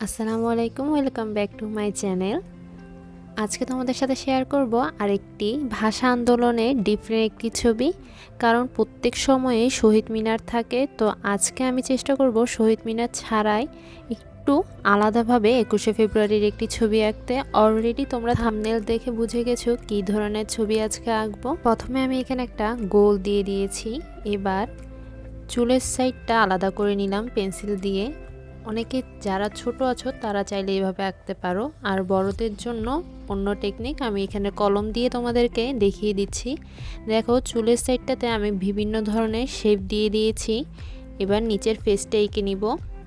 আসসালামু আলাইকুম, welcome back to my channel. আজকে তোমাদের সাথে শেয়ার করব আরেকটি ভাষা আন্দোলনের ডিফারেন্ট একটি ছবি, কারণ প্রত্যেক সময়ে শহীদ মিনার থাকে, তো আজকে আমি চেষ্টা করব শহীদ মিনার ছাড়াই একটু আলাদাভাবে একুশে ফেব্রুয়ারির একটি ছবি আঁকতে। অলরেডি তোমরা থামনেল দেখে বুঝে গেছো কী ধরনের ছবি আজকে আঁকবো। প্রথমে আমি এখানে একটা গোল দিয়ে দিয়েছি, এবার চুলের সাইডটা আলাদা করে নিলাম পেন্সিল দিয়ে। অনেকে যারা ছোট আছো, তারা চাইলে এইভাবে আঁকতে পারো। আর বড়দের জন্য অন্য টেকনিক আমি এখানে কলম দিয়ে তোমাদেরকে দেখিয়ে দিচ্ছি। দেখো, চুলের সাইডটাতে আমি বিভিন্ন ধরনের শেপ দিয়ে দিয়েছি। এবার নিচের ফেসটা এঁকে নিব।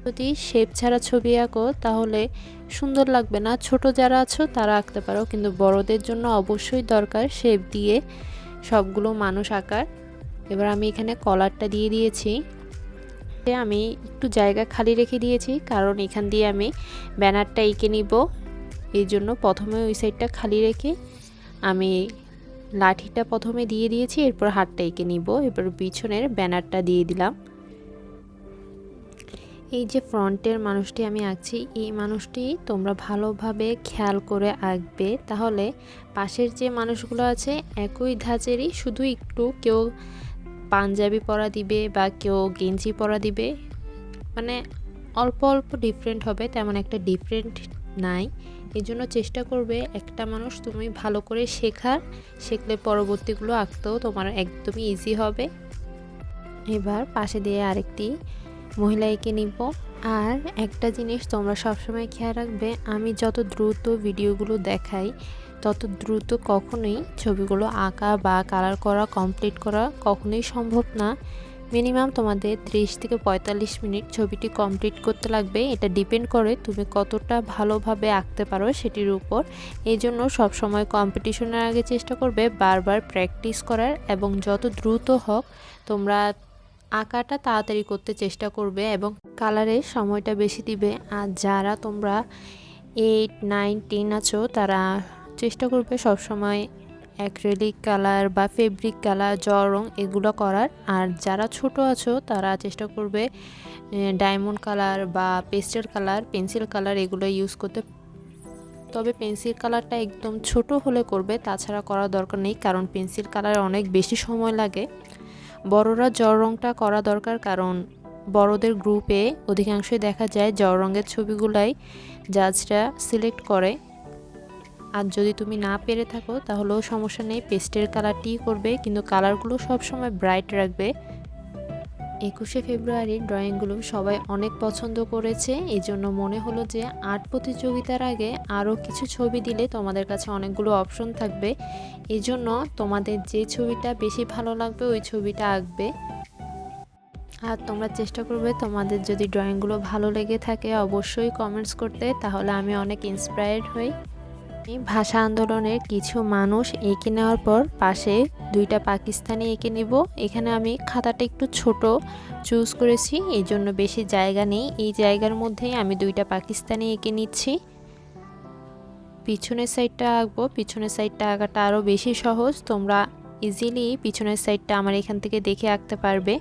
যদি শেপ ছাড়া ছবি আঁকো, তাহলে সুন্দর লাগবে না। ছোট যারা আছো, তারা আঁকতে পারো। কিন্তু বড়দের জন্য অবশ্যই দরকার শেপ দিয়ে সবগুলো মানুষ আঁকার। এবার আমি এখানে কলারটা দিয়ে দিয়েছি। আমি একটু জায়গা খালি রেখে দিয়েছি, কারণ এখান দিয়ে আমি ব্যানারটা এঁকে নিব। এই জন্য প্রথমে ওই সাইডটা খালি রেখে আমি লাঠিটা প্রথমে দিয়ে দিয়েছি, এরপর হাতটা এঁকে নিব, এরপর পিছনের ব্যানারটা দিয়ে দিলাম। এই যে ফ্রন্টের মানুষটি আমি আঁকছি, এই মানুষটি তোমরা ভালোভাবে খেয়াল করে আঁকবে। তাহলে পাশের যে মানুষগুলো আছে, একই ধাঁচেরই শুধু একটু কেউ পাঞ্জাবি পরা দিবে বা কেউ গেঞ্জি পরা দিবে। মানে অল্প অল্প ডিফারেন্ট হবে, তেমন একটা ডিফারেন্ট নাই। এই জন্য চেষ্টা করবে একটা মানুষ তুমি ভালো করে শেখার, শেখলে পরবর্তীগুলো আঁকতেও তোমার একদমই ইজি হবে। এবার পাশে দিয়ে আরেকটি মহিলা এঁকে নিব। আর একটা জিনিস তোমরা সবসময় খেয়াল রাখবে, আমি যত দ্রুত ভিডিওগুলো দেখাই তত দ্রুত কখনোই ছবিগুলো আঁকা বা কালার করা কমপ্লিট করা কখনোই সম্ভব না। মিনিমাম তোমাদের ত্রিশ থেকে পঁয়তাল্লিশ মিনিট ছবিটি কমপ্লিট করতে লাগবে। এটা ডিপেন্ড করে তুমি কতটা ভালোভাবে আঁকতে পারো সেটির উপর। এই জন্য সবসময় কম্পিটিশনের আগে চেষ্টা করবে বারবার প্র্যাকটিস করার এবং যত দ্রুত হোক তোমরা আঁকাটা তাড়াতাড়ি করতে চেষ্টা করবে এবং কালারের সময়টা বেশি দিবে। আর যারা তোমরা এইট নাইন টেন আছো তারা চেষ্টা করবে সবসময় অ্যাক্রেলিক কালার বা ফেব্রিক কালার জ্বর রং এগুলো করার। আর যারা ছোট আছো, তারা চেষ্টা করবে ডায়মন্ড কালার বা পেস্টেল কালার পেন্সিল কালার এগুলো ইউজ করতে। তবে পেন্সিল কালারটা একদম ছোট হলে করবে, তাছাড়া করার দরকার নেই, কারণ পেন্সিল কালার অনেক বেশি সময় লাগে। বড়রা জল রংটা করা দরকার, কারণ বড়দের গ্রুপে অধিকাংশই দেখা যায় জল রঙের ছবিগুলাই জাজরা সিলেক্ট করে। আর যদি তুমি না পেরে থাকো, তাহলেও সমস্যা নেই। পেস্টের কালারটি করবে, কিন্তু কালারগুলো সবসময় ব্রাইট রাখবে। একুশে ফেব্রুয়ারির ড্রয়িংগুলো সবাই অনেক পছন্দ করেছে। এই জন্য মনে হলো যে আর্ট প্রতিযোগিতার আগে আরও কিছু ছবি দিলে তোমাদের কাছে অনেকগুলো অপশন থাকবে। এই জন্য তোমাদের যে ছবিটা বেশি ভালো লাগবে, ওই ছবিটা আঁকবে। আর তোমরা চেষ্টা করবে তোমাদের যদি ড্রয়িংগুলো ভালো লেগে থাকে, অবশ্যই কমেন্টস করতে। তাহলে আমি অনেক ইন্সপায়ার্ড হই। ভাষা আন্দোলনের কিছু মানুষ এঁকে নেওয়ার পর পাশে দুইটা পাকিস্তানি এঁকে নিব। এখানে আমি খাতাটা একটু ছোট চুজ করেছি এই জন্য বেশি জায়গা নেই। এই জায়গার মধ্যেই আমি দুইটা পাকিস্তানি এঁকে নিচ্ছি। পিছনের সাইডটা আঁকবো। পিছনের সাইডটা আঁকাটা আরও বেশি সহজ। তোমরা ইজিলি পিছনের সাইডটা আমার এখান থেকে দেখে আঁকতে পারবে।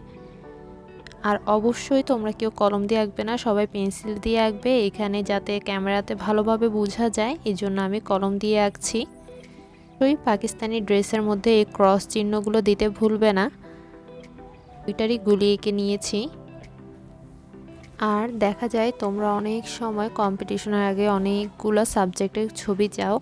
আর অবশ্যই তোমরা কেউ কলম দিয়ে আঁকবে না, সবাই পেন্সিল দিয়ে আঁকবে। এখানে যাতে ক্যামেরাতে ভালোভাবে বোঝা যায় এই জন্য আমি কলম দিয়ে আঁকছি। ওই পাকিস্তানি ড্রেসের মধ্যে এই ক্রস চিহ্নগুলো দিতে ভুলবে না। ওইটারই গুলি এঁকে নিয়েছি। আর দেখা যায় তোমরা অনেক সময় কম্পিটিশনের আগে অনেকগুলো সাবজেক্টের ছবি চাও।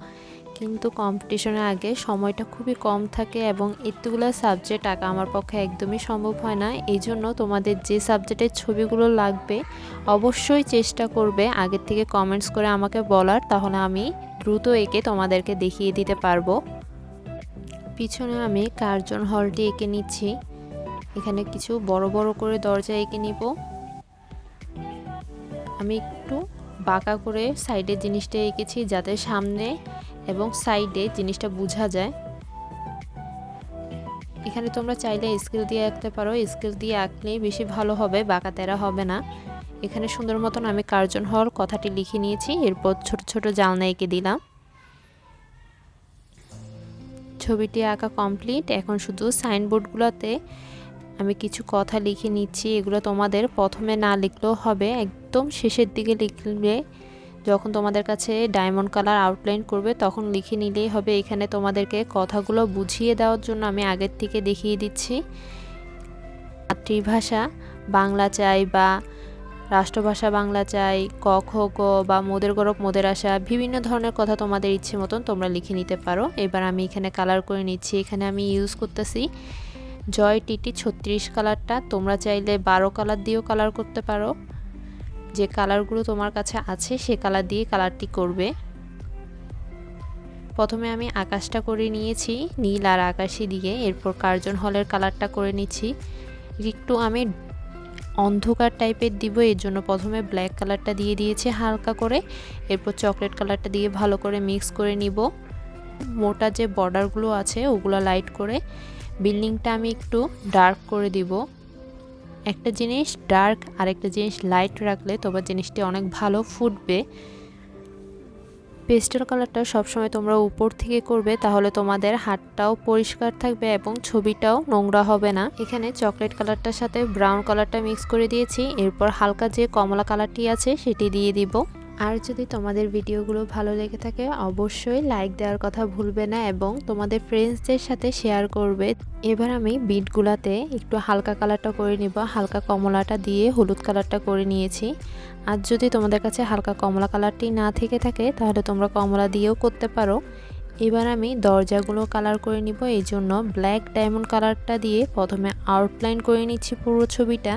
কিন্তু কম্পিটিশনের আগে সময়টা খুবই কম থাকে এবং এতগুলো সাবজেক্ট আঁকা আমার পক্ষে একদমই সম্ভব হয় না। এই জন্য তোমাদের যে সাবজেক্টের ছবিগুলো লাগবে, অবশ্যই চেষ্টা করবে আগের থেকে কমেন্টস করে আমাকে বলার, তাহলে আমি দ্রুত এঁকে তোমাদেরকে দেখিয়ে দিতে পারব। পিছনে আমি কার্জন হলটি এঁকে নিচ্ছি। এখানে কিছু বড় বড় করে দরজা এঁকে নিব। আমি একটু বাঁকা করে সাইডের জিনিসটা এঁকেছি যাতে সামনে এবং সাইডে জিনিসটা বোঝা যায়। এখানে তোমরা চাইলে স্কেল দিয়ে আঁকতে পারো। স্কেল দিয়ে আঁকলেই বেশি ভালো হবে, বাঁকা তেরা হবে না। এখানে সুন্দর মতন আমি কার্জন হল কথাটি লিখে নিয়েছি। এরপর ছোট ছোট জালনা এঁকে দিলাম। ছবিটি আঁকা কমপ্লিট। এখন শুধু সাইনবোর্ডগুলোতে আমি কিছু কথা লিখে নিচ্ছি। এগুলো তোমাদের প্রথমে না লিখলেও হবে। একদম শেষের দিকে লিখলে যখন তোমাদের কাছে ডায়মন্ড কালার আউটলাইন করবে, তখন লিখে নিলেই হবে এখানে তোমাদেরকে কথাগুলো বুঝিয়ে দেওয়ার জন্য আমি আগের থেকে দেখিয়ে দিচ্ছি। মাতৃভাষা, বাংলা চাই বা রাষ্ট্রভাষা বাংলা চাই, ক, খ, গ বা মোদের গরব, মোদের আশা, বিভিন্ন ধরনের কথা তোমাদের ইচ্ছে মতন তোমরা লিখে নিতে পারো। এবার আমি এখানে কালার করে নিচ্ছি, এখানে আমি ইউজ করতেছি জয় টিটি ছত্রিশ কালারটা তোমরা চাইলে বারো কালার দিয়েও কালার করতে পারো। যে কালারগুলো তোমার কাছে আছে, সে কালার দিয়ে কালারটি করবে। প্রথমে আমি আকাশটা করে নিয়েছি, নীল আর আকাশি দিয়ে। এরপর কার্জন হলের কালারটা করে নিচ্ছি। একটু আমি অন্ধকার টাইপের দিব, এর জন্য প্রথমে ব্ল্যাক কালারটা দিয়ে দিয়েছি হালকা করে। এরপর চকলেট কালারটা দিয়ে ভালো করে মিক্স করে নিব। মোটা যে বর্ডারগুলো আছে, ওগুলো লাইট করে। বিল্ডিংটা আমি একটু ডার্ক করে দিব। একটা জিনিস ডার্ক আর একটা জিনিস লাইট রাখলে তোমার জিনিসটি অনেক ভালো ফুটবে। পেস্টেল কালারটা সবসময় তোমরা উপর থেকে করবে, তাহলে তোমাদের হাতটাও পরিষ্কার থাকবে এবং ছবিটাও নোংরা হবে না। এখানে চকলেট কালারটার সাথে ব্রাউন কালারটা মিক্স করে দিয়েছি, এরপর হালকা যে কমলা কালারটি আছে সেটি দিয়ে দিব। আর যদি তোমাদের ভিডিওগুলো ভালো লেগে থাকে, অবশ্যই লাইক দেওয়ার কথা ভুলবে না এবং তোমাদের ফ্রেন্ডসদের সাথে শেয়ার করবে। এবার আমি বিটগুলাতে একটু হালকা কালারটা করে নিব। হালকা কমলাটা দিয়ে হলুদ কালারটা করে নিয়েছি। আর যদি তোমাদের কাছে হালকা কমলা কালারটি না থেকে থাকে, তাহলে তোমরা কমলা দিয়েও করতে পারো। এবার আমি দরজাগুলো কালার করে নিব। এই জন্য ব্ল্যাক ডায়মন্ড কালারটা দিয়ে প্রথমে আউটলাইন করে নিচ্ছি পুরো ছবিটা।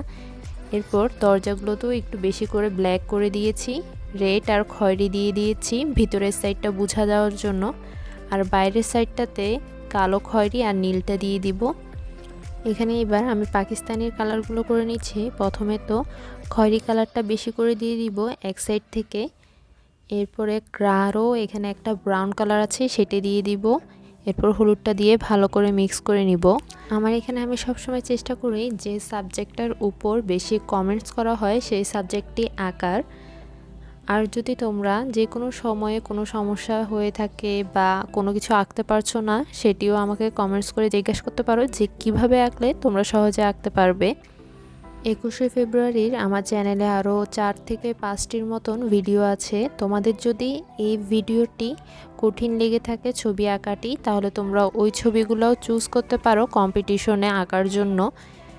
এরপর দরজাগুলোতেও একটু বেশি করে ব্ল্যাক করে দিয়েছি। রেড আর খয়েরি দিয়ে দিয়েছি। ভিতরের সাইডটা বোঝা যাওয়ার জন্য। আর বাইরের সাইডটাতে কালো খয়েরি আর নীলটা দিয়ে দিব। এখানে এবার আমি পাকিস্তানের কালারগুলো করে নিচ্ছি। প্রথমে তো খয়েরি কালারটা বেশি করে দিয়ে দিব এক সাইড থেকে। এরপরে গ্রারও এখানে একটা ব্রাউন কালার আছে, সেটা দিয়ে দিব। এরপর হলুদটা দিয়ে ভালো করে মিক্স করে নিব। আমার এখানে আমি সবসময় চেষ্টা করি যে সাবজেক্টটার উপর বেশি কমেন্টস করা হয়, সেই সাবজেক্টটি আঁকার। আর যদি তোমরা যে কোনো সময়ে কোনো সমস্যা হয়ে থাকে বা কোনো কিছু আঁকতে পারছ না, সেটিও আমাকে কমেন্টস করে জিজ্ঞাসা করতে পারো যে কীভাবে আঁকলে তোমরা সহজে আঁকতে পারবে। একুশে ফেব্রুয়ারির আমার চ্যানেলে আরও চার থেকে পাঁচটির মতন ভিডিও আছে। তোমাদের যদি এই ভিডিওটি কঠিন লেগে থাকে ছবি আঁকাটি, তাহলে তোমরা ওই ছবিগুলোও চুজ করতে পারো কম্পিটিশনে আঁকার জন্য।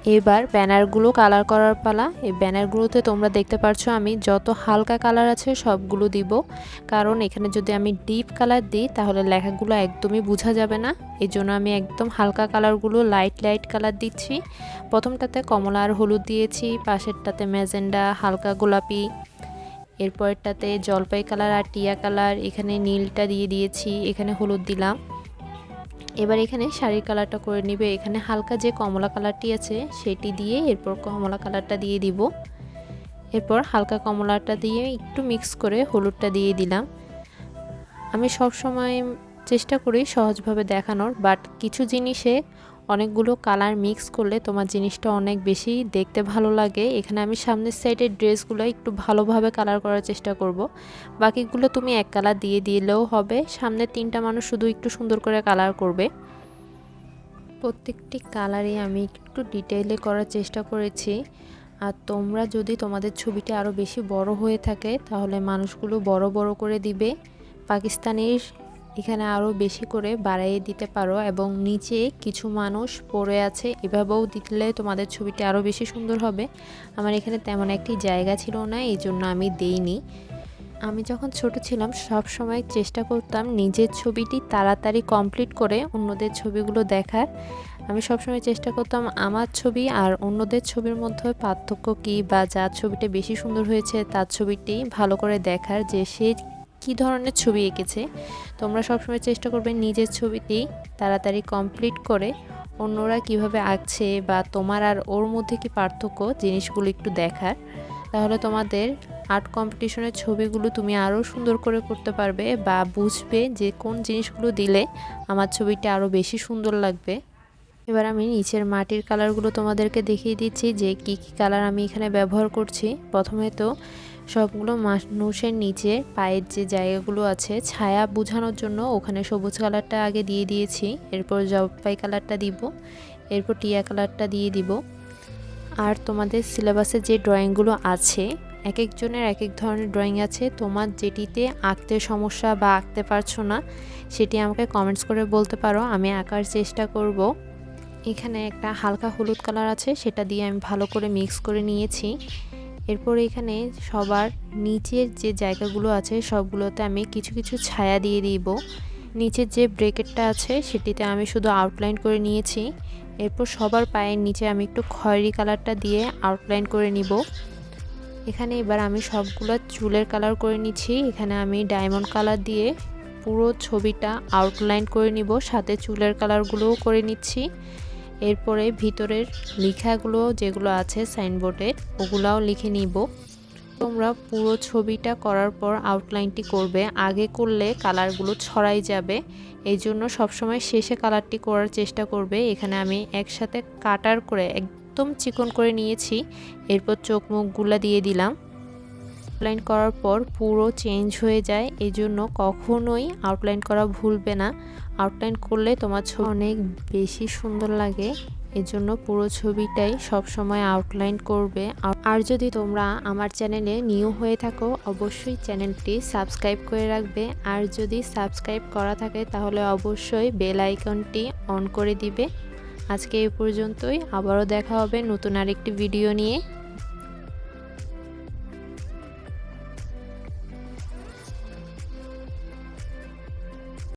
এবার ব্যানারগুলো কালার করার পালা। এই ব্যানারগুলোতে তোমরা দেখতে পারছ আমি যত হালকা কালার আছে সবগুলো দিব। কারণ এখানে যদি আমি ডিপ কালার দিই, তাহলে লেখাগুলো একদমই বোঝা যাবে না। এই জন্য আমি একদম হালকা কালারগুলো লাইট লাইট কালার দিচ্ছি। প্রথমটাতে কমলা আর হলুদ দিয়েছি, পাশেরটাতে ম্যাজেন্ডা, হালকা গোলাপি। এরপরটাতে জলপাই কালার আর টিয়া কালার। এখানে নীলটা দিয়ে দিয়েছি, এখানে হলুদ দিলাম। এবার এখানে শাড়ির কালারটা করে নিবে। এখানে হালকা যে কমলা কালারটি আছে, সেটি দিয়ে এরপর কমলা কালারটা দিয়ে দিব। এরপর হালকা কমলাটা দিয়ে একটু মিক্স করে হলুদটা দিয়ে দিলাম। আমি সব সময় চেষ্টা করি সহজভাবে দেখানোর বাট কিছু জিনিসে অনেকগুলো কালার মিক্স করলে তোমার জিনিসটা অনেক বেশি দেখতে ভালো লাগে। এখানে আমি সামনের সাইডের ড্রেসগুলো একটু ভালোভাবে কালার করার চেষ্টা করব। বাকিগুলো তুমি এক কালার দিয়ে দিলেও হবে। সামনের তিনটা মানুষ শুধু একটু সুন্দর করে কালার করবে। প্রত্যেকটি কালারই আমি একটু ডিটেইলে করার চেষ্টা করেছি। আর তোমরা যদি তোমাদের ছবিটা আরও বেশি বড় হয়ে থাকে, তাহলে মানুষগুলো বড় বড় করে দিবে। পাকিস্তানের এখানে আরও বেশি করে বাড়াইয়ে দিতে পারো এবং নিচে কিছু মানুষ পড়ে আছে। এভাবেও দিলে তোমাদের ছবিটা আরও বেশি সুন্দর হবে। আমার এখানে তেমন একটি জায়গা ছিল না, এই জন্য আমি দেইনি। আমি যখন ছোট ছিলাম, সব সময় চেষ্টা করতাম নিজের ছবিটি তাড়াতাড়ি কমপ্লিট করে অন্যদের ছবিগুলো দেখার। আমি সবসময় চেষ্টা করতাম আমার ছবি আর অন্যদের ছবির মধ্যে পার্থক্য কী বা যার ছবিটা বেশি সুন্দর হয়েছে তার ছবিটি ভালো করে দেখার, যে সে কি ধরনের ছবি এঁকেছে? তোমরা সবসময় চেষ্টা করবে নিজের ছবিটি তাড়াতাড়ি কমপ্লিট করে অন্যরা কীভাবে আঁকছে বা তোমার আর ওর মধ্যে কি পার্থক্য জিনিসগুলো একটু দেখার। তাহলে তোমাদের আর্ট কম্পিটিশনের ছবিগুলো তুমি আরও সুন্দর করে করতে পারবে বা বুঝবে যে কোন জিনিসগুলো দিলে আমার ছবিটা আরও বেশি সুন্দর লাগবে। এবার আমি নিচের মাটির কালারগুলো তোমাদেরকে দেখিয়ে দিচ্ছি যে কি কি কালার আমি এখানে ব্যবহার করছি। প্রথমে তো সবগুলো মানুষের নিচে, পায়ের যে জায়গাগুলো আছে, ছায়া বোঝানোর জন্য ওখানে সবুজ কালারটা আগে দিয়ে দিয়েছি। এরপর জলপাই কালারটা দিব, এরপর টিয়া কালারটা দিয়ে দিব। আর তোমাদের সিলেবাসে যে ড্রয়িংগুলো আছে এক একজনের এক এক ধরনের ড্রয়িং আছে। তোমার যেটিতে আঁকতে সমস্যা বা আঁকতে পারছ না, সেটি আমাকে কমেন্টস করে বলতে পারো, আমি আঁকার চেষ্টা করব। এখানে একটা হালকা হলুদ কালার আছে, সেটা দিয়ে আমি ভালো করে মিক্স করে নিয়েছি। এরপর এখানে সবার নিচের যে জায়গাগুলো আছে, সবগুলোতে আমি কিছু কিছু ছায়া দিয়ে দিব। নিচের যে ব্রেকেটটা আছে, সেটিতে আমি শুধু আউটলাইন করে নিয়েছি। এরপর সবার পায়ের নিচে আমি একটু খয়েরি কালারটা দিয়ে আউটলাইন করে নিব। এখানে এবার আমি সবগুলো চুলের কালার করে নিচ্ছি। এখানে আমি ডায়মন্ড কালার দিয়ে পুরো ছবিটা আউটলাইন করে নিব। সাথে চুলের কালারগুলোও করে নিচ্ছি। এরপরে ভিতরের লেখাগুলো যেগুলো আছে সাইনবোর্ডে, ওগুলাও লিখে নিব। তোমরা পুরো ছবিটা করার পর আউটলাইনটি করবে। আগে করলে কালারগুলো ছড়াই যাবে। এই জন্য সবসময় শেষে কালারটি করার চেষ্টা করবে। এখানে আমি একসাথে কাটার করে একদম চিকন করে নিয়েছি। এরপর চোখ মুখগুলা দিয়ে দিলাম। আউটলাইন করার পর পুরো চেঞ্জ হয়ে যায়। এই জন্য কখনোই আউটলাইন করা ভুলবে না। আউটলাইন করলে তোমার ছবি অনেক বেশি সুন্দর লাগে। এজন্য পুরো ছবিটাই সব সময় আউটলাইন করবে। আর যদি তোমরা আমার চ্যানেলে নিউ হয়ে থাকো, অবশ্যই চ্যানেলটি সাবস্ক্রাইব করে রাখবে। আর যদি সাবস্ক্রাইব করা থাকে, তাহলে অবশ্যই বেল আইকনটি অন করে দিবে। আজকে এই পর্যন্তই। আবারও দেখা হবে নতুন আরেকটি ভিডিও নিয়ে।